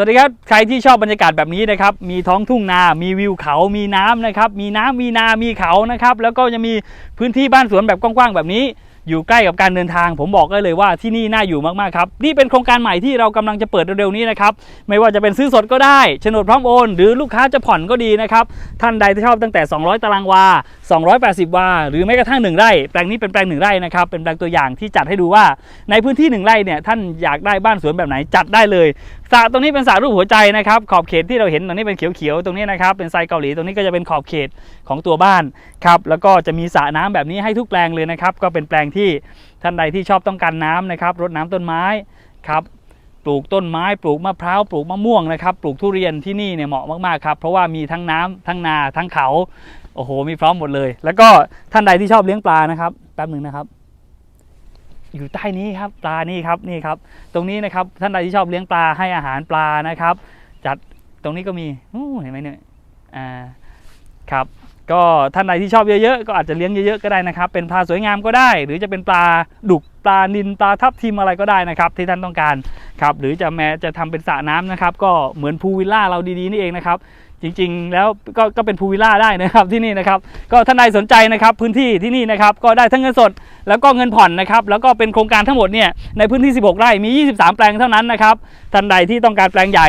วัสดีครับใครที่ชอบบรรยากาศแบบนี้นะครับมีท้องทุ่งนา มีวิวเขา มีน้ำนะครับมีน้ำมีนา มีเขานะครับแล้วก็จะมีพื้นที่บ้านสวนแบบกว้างๆแบบนี้ อยู่ใกล้กับการเดินทาง ผมบอกได้เลยว่าที่นี่น่าอยู่มากๆครับนี่เป็นโครงการใหม่ที่เรากำลังจะเปิดเร็วๆนี้นะครับไม่ว่าจะเป็นซื้อสดก็ได้โฉนดพร้อมโอน หรือลูกค้าจะผ่อนก็ดีนะครับท่านใดที่ชอบตั้งแต่ 200 ตารางวา 280 วา หรือแม้กระทั่ง 1 ไร่ แปลงนี้เป็นแปลง 1 ไร่นะครับ เป็นแปลงตัวอย่างที่จัดให้ดูว่า ในพื้นที่ 1 ไร่เนี่ย ท่านอยากได้บ้านสวนแบบไหนจัดได้เลยสระตรงนี้เป็นสระรูปหัวใจนะครับ ขอบเขตที่เราเห็นตรงนี้เป็นเขียวๆ ตรงนี้นะครับ เป็นทรายเกาหลี ตรงนี้ก็จะเป็นขอบเขตของตัวบ้านครับ แล้วก็จะมีสระน้ำแบบนี้ให้ทุกแปลงเลยนะครับ ก็เป็นแปลงที่ท่านใดที่ชอบต้องการน้ำนะครับ รดน้ำต้นไม้ครับปลูกต้นไม้ปลูกมะพร้าวปลูกมะม่วงนะครับ ปลูกทุเรียนที่นี่เนี่ยเหมาะมากๆครับ เพราะว่ามีทั้งน้ำทั้งนาทั้งเขา โอ้โห มีพร้อมหมดเลย แล้วก็ท่านใดที่ชอบเลี้ยงปลานะครับแป๊บหนึ่งนะครับ อยู่ใต้นี้ครับปลานี่ครับนี่ครับ ตรงนี้นะครับท่านใดที่ชอบเลี้ยงปลาให้อาหารปลานะครับ จัดตรงนี้ก็มีเห็นไหมเนี่ยอ่าครับก็ท่านใดที่ชอบเยอะๆ ก็อาจจะเลี้ยงเยอะๆ ก็ได้นะครับ เป็นปลาสวยงามก็ได้ หรือจะเป็นปลาดุกปลานินปลาทับทิมอะไรก็ได้นะครับ ที่ท่านต้องการครับหรือจะแม้จะทำเป็นสระน้ำนะครับ ก็เหมือนพูลวิลล่าเราดีๆนี่เองนะครับ จริงๆ แล้วก็ก็เป็นพูวิลล่าได้นะครับที่นี่นะครับ ก็ท่านใดสนใจนะครับพื้นที่ที่นี่นะครับก็ได้ทั้งเงินสดแล้วก็เงินผ่อนนะครับแล้วก็เป็นโครงการทั้งหมดเนี่ยในพื้นที่ 16 ไร่มี 23 แปลงเท่านั้นนะครับท่านใดที่ต้องการแปลงใหญ่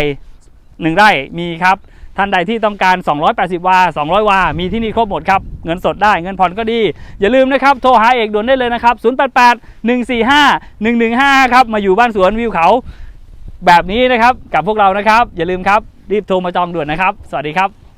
1 ไร่มีครับท่านใดที่ต้องการ 280 วา 200 วา มีที่นี่ครบหมดครับ เงินสดได้ เงินผ่อนก็ดี อย่าลืมนะครับ โทรหาเอกด่วนได้เลยนะครับ 088 145 115ครับ มาอยู่บ้านสวนวิวเขา แบบนี้นะครับ กับพวกเรานะครับ อย่าลืมครับ รีบโทรมาจองด่วนนะครับ สวัสดีครับ